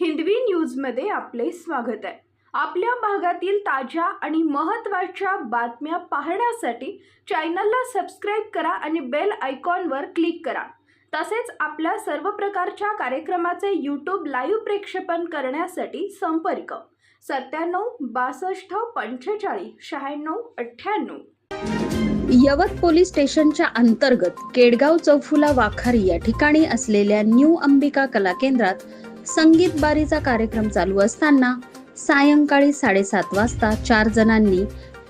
हिंदवी न्यूजमध्ये आपले स्वागत आहे. आपल्या भागातील ताज्या आणि महत्त्वाच्या बातम्या पाहण्यासाठी चॅनलला सबस्क्राईब करा आणि बेल आयकॉनवर क्लिक करा. तसेच आपल्या सर्व प्रकारच्या कार्यक्रमाचे यूट्यूब लाईव्ह प्रेक्षेपण करण्यासाठी संपर्क. सत्त्याण्णव बासष्ट पंचेचाळीस शहाण्णव अठ्ठ्याण्णव. यवत पोलीस स्टेशनच्या अंतर्गत केडगाव चौफुला वाखारी या ठिकाणी असलेल्या न्यू अंबिका कला केंद्रात संगीत बारीचा कार्यक्रम चालू असताना सायंकाळी साडेसात वाजता चार जणांनी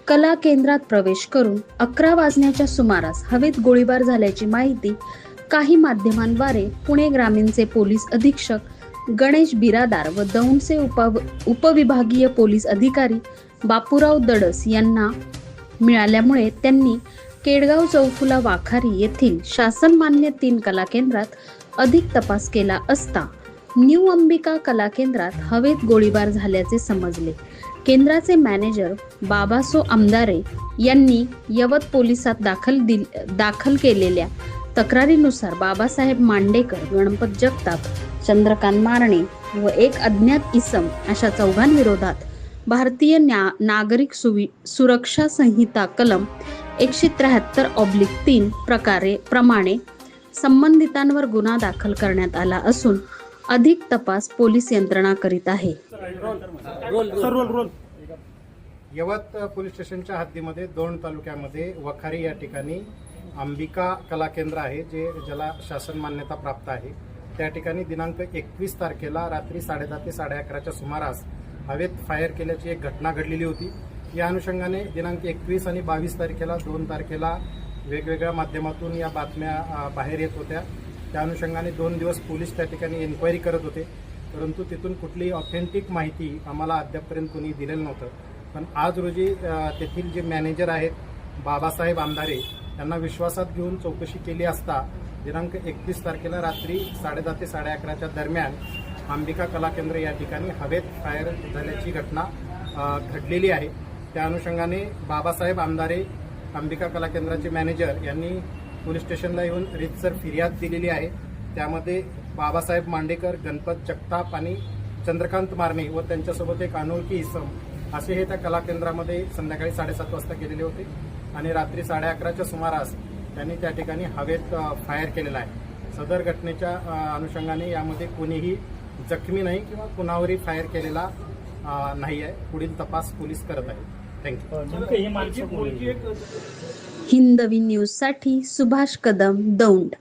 कला केंद्रात प्रवेश करून अकरा वाजण्याच्या सुमारास हवेत गोळीबार झाल्याची माहिती काही माध्यमांद्वारे पुणे ग्रामीणचे पोलीस अधीक्षक गणेश बिरादार व दौंडचे उप उपविभागीय पोलीस अधिकारी बापूराव दडस यांना मिळाल्यामुळे त्यांनी केडगाव चौफुला वाखारी येथील शासनमान्य तीन कला केंद्रात अधिक तपास केला असता. न्यू अंबिका कला केंद्रात हवेत गोळीबार झाल्याचे समजले. केंद्राचे मॅनेजर बाबासो आमदारे यांनी यवत पोलिसात दाखल दिल दाखल केलेल्या तक्रारीनुसार बाबासाहेब मांडेकर गणपत जगताप चंद्रकांत मारणे व एक अज्ञात इसम अशा चौघांविरोधात भारतीय न्या नागरिक सुवि सुरक्षा संहिता कलम एकशे त्र्याहत्तर ऑब्लिक तीन प्रकारे प्रमाणे संबंधितांवर गुन्हा दाखल करण्यात आला असून अधिक तपास पोलीस यंत्रणा करीत आहे. Sir roll roll. Yavat police स्टेशनच्या हद्दीमध्ये दोन तालुक्यामध्ये वखारी या ठिकाणी अंबिका कला केंद्र आहे जे ज्याला शासन मान्यता प्राप्त आहे. त्या ठिकाणी दिनांक एकवीस तारखेला रात्री साडेदहा ते साडे अकराच्या सुमारास हवेत फायर केल्याची एक घटना घडलेली होती. या अनुषंगाने दिनांक एकवीस आणि बावीस तारखेला दोन तारखेला वेगवेगळ्या माध्यमातून या बातम्या बाहेर येत होत्या. त्या अनुषंगाने दोन दिवस पोलीस त्या ठिकाणी एन्क्वायरी करत होते. परंतु तिथून कुठलीही ऑथेंटिक माहिती आम्हाला अद्यापपर्यंत कोणी दिलेलं नव्हतं. पण आज रोजी तेथील जे मॅनेजर आहेत बाबासाहेब आंधारे त्यांना विश्वासात घेऊन चौकशी केली असता दिनांक एकतीस तारखेला रात्री साडेदहा ते साडे अकराच्या दरम्यान अंबिका कला केंद्र या ठिकाणी हवेत फायर झाल्याची घटना घडलेली आहे. त्या अनुषंगाने बाबासाहेब आमदारे अंबिका कला केंद्राचे मॅनेजर यांनी पोलीस स्टेशनला येऊन रितसर फिर्याद दिलेली आहे. त्यामध्ये बाबासाहेब मांडेकर गणपत जगताप आणि चंद्रकांत मारणे व त्यांच्यासोबत एक अनोळखी इसम असे हे त्या कला केंद्रामध्ये संध्याकाळी साडेसात वाजता गेलेले होते. आणि रात्री साडे अकराच्या सुमारास त्यांनी त्या ठिकाणी हवेत फायर केलेला आहे. सदर घटनेच्या अनुषंगाने यामध्ये कोणीही जखमी नाही किंवा कुणावरही फायर केलेला नाही आहे पुढील तपास पोलीस करत आहे थँक्यू हिंदवी न्यूजसाठी सुभाष कदम दौंड.